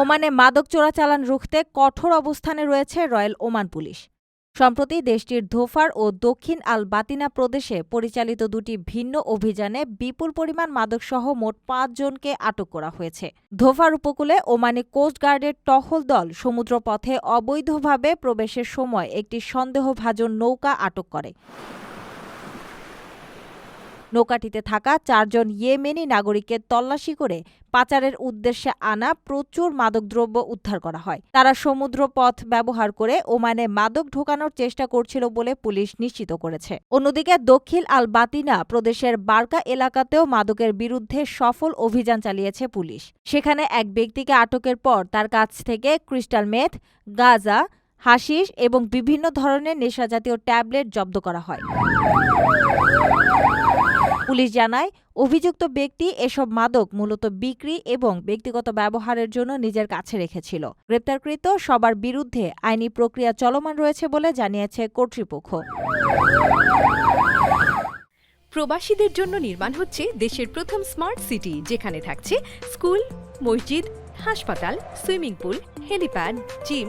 ওমানে মাদক চোরাচালান রুখতে কঠোর অবস্থানে রয়েছে রয়্যাল ওমান পুলিশ। সম্প্রতি দেশটির ধোফার ও দক্ষিণ আল বাতিনা প্রদেশে পরিচালিত দুটি ভিন্ন অভিযানে বিপুল পরিমাণ মাদকসহ মোট পাঁচজনকে আটক করা হয়েছে। ধোফার উপকূলে ওমানি কোস্টগার্ডের টহল দল সমুদ্রপথে অবৈধভাবে প্রবেশের সময় একটি সন্দেহভাজন নৌকা আটক করে। নৌকাটিতে থাকা চারজন ইয়েমেনি নাগরিককে তল্লাশি করে পাচারের উদ্দেশ্যে আনা প্রচুর মাদকদ্রব্য উদ্ধার করা হয়। তারা সমুদ্র পথ ব্যবহার করে ওমানে মাদক ঢোকানোর চেষ্টা করছিল বলে পুলিশ নিশ্চিত করেছে। অন্যদিকে দক্ষিণ আল বাতিনা প্রদেশের বার্কা এলাকাতেও মাদকের বিরুদ্ধে সফল অভিযান চালিয়েছে পুলিশ। সেখানে এক ব্যক্তিকে আটকের পর তার কাছ থেকে ক্রিস্টাল মেথ, গাজা হাসিস এবং বিভিন্ন ধরনের নেশাজাতীয় ট্যাবলেট জব্দ করা হয়। পুলিশ জানায়, অভিযুক্ত ব্যক্তি এসব মাদক মূলত বিক্রি এবং ব্যক্তিগত ব্যবহারের জন্য নিজের কাছে রেখেছিল। গ্রেপ্তারকৃত সবার বিরুদ্ধে আইনি প্রক্রিয়া চলমান রয়েছে বলে জানিয়েছে কর্তৃপক্ষ। প্রবাসীদের জন্য নির্মাণ হচ্ছে দেশের প্রথম স্মার্ট সিটি, যেখানে থাকছে স্কুল, মসজিদ, হাসপাতাল, সুইমিং পুল, হেলিপ্যাড, জিম